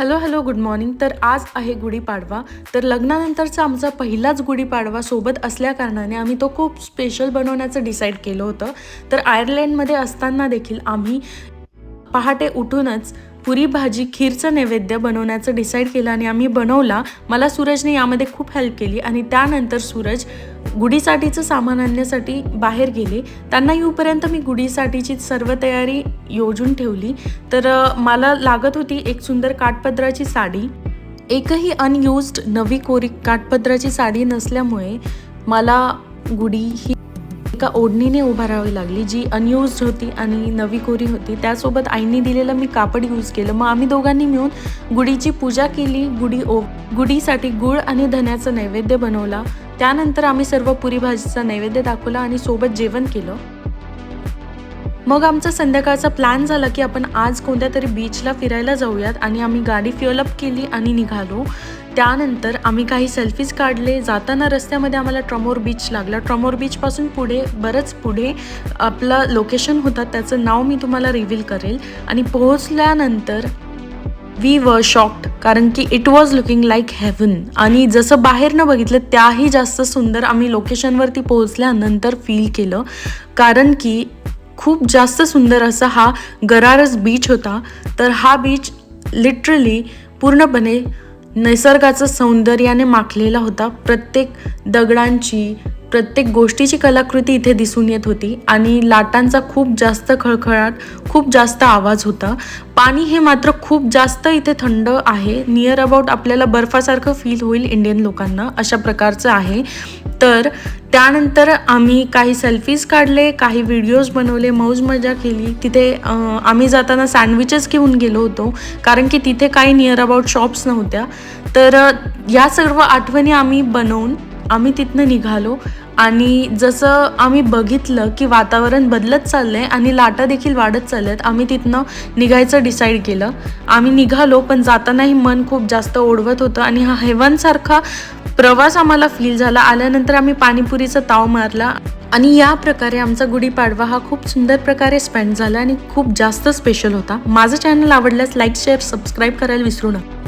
Hello hello good morning. तर आज आहे गुढीपाडवा. तर लग्नानंतरचा आमचा पहिलाच गुढीपाडवा सोबत असल्याकारणाने आम्ही तो खूप स्पेशल बनवण्याचं डिसाईड केलं होतं. तर आयर्लंडमध्ये असताना देखील आम्ही पहाटे उठूनच पुरी भाजी खीरचं नैवेद्य बनवण्याचं डिसाईड केलं आणि आम्ही बनवला. मला सूरजने यामध्ये खूप हेल्प केली आणि त्यानंतर सूरज गुढीसाठीचं सामान आणण्यासाठी बाहेर गेले. त्यांना येऊपर्यंत मी गुढीसाठीची सर्व तयारी योजून ठेवली. तर मला लागत होती एक सुंदर काठपदराची साडी. एकही अनयुज्ड नवी कोरी काठपदराची साडी नसल्यामुळे मला गुढी ही एका ओढणीने उभा राहावी लागली जी अनयुज्ड होती आणि नवी कोरी होती. त्यासोबत आईनी दिलेलं मी कापड यूज केलं. मग आम्ही दोघांनी मिळून गुढीची पूजा केली. गुढी ओ गुढीसाठी गुळ आणि धन्याचं नैवेद्य बनवला. त्यानंतर आम्ही सर्व पुरी भाजीचा नैवेद्य दाखवला आणि सोबत जेवण केलं. मग आमचा संध्याकाळचा प्लॅन झाला की आपण आज कोणत्या तरी बीचला फिरायला जाऊयात आणि आम्ही गाडी फ्युअल अप केली आणि निघालो. त्यानंतर आम्ही काही सेल्फीज काढले. जाताना रस्त्यामध्ये आम्हाला ट्रमोर बीच लागला. ट्रमोर बीचपासून पुढे बरंच पुढे आपलं लोकेशन होतं. त्याचं नाव मी तुम्हाला रिव्हील करेल. आणि पोहोचल्यानंतर वी वर शॉक्ड कारण की it was looking like heaven आणि जसं बाहेरनं बघितलं त्याही जास्त सुंदर आम्ही लोकेशनवरती पोहोचल्यानंतर फील केलं. कारण की खूप जास्त सुंदर असा हा गरारस बीच होता. तर हा बीच लिटरली पूर्णपणे निसर्गाचं सौंदर्याने माखलेला होता. प्रत्येक दगडांची प्रत्येक गोष्टीची कलाकृती इथे दिसून येत होती आणि लाटांचा खूप जास्त खळखळाट खूप जास्त आवाज होता. पाणी हे मात्र खूप जास्त इथे थंड आहे. नियर अबाउट आपल्याला बर्फासारखं फील होईल इंडियन लोकांना अशा प्रकारचं आहे. तर त्यानंतर आम्ही काही सेल्फीज काढले काही व्हिडिओज बनवले मौज मजा केली. तिथे आम्ही जाताना सँडविचेस घेऊन गेलो होतो. कारण की तिथे काही नियर अबाउट शॉप्स नव्हत्या. तर या सर्व आठवणी आम्ही बनवून आम्ही तिथनं निघालो. आणि जसं आम्ही बघितलं की वातावरण बदलत चाललं आहे आणि लाटा देखील वाढत चालल्यात आम्ही तिथनं निघायचं डिसाईड केलं. आम्ही निघालो पण जातानाही मन खूप जास्त ओढवत होतं आणि हा हेवनसारखा प्रवास आम्हाला फील झाला. आल्यानंतर आम्ही पाणीपुरीचा ताव मारला आणि या प्रकारे आमचा गुढीपाडवा हा खूप सुंदर प्रकारे स्पेंड झाला आणि खूप जास्त स्पेशल होता. माझं चॅनल आवडल्यास लाईक शेअर सबस्क्राईब करायला विसरू नका.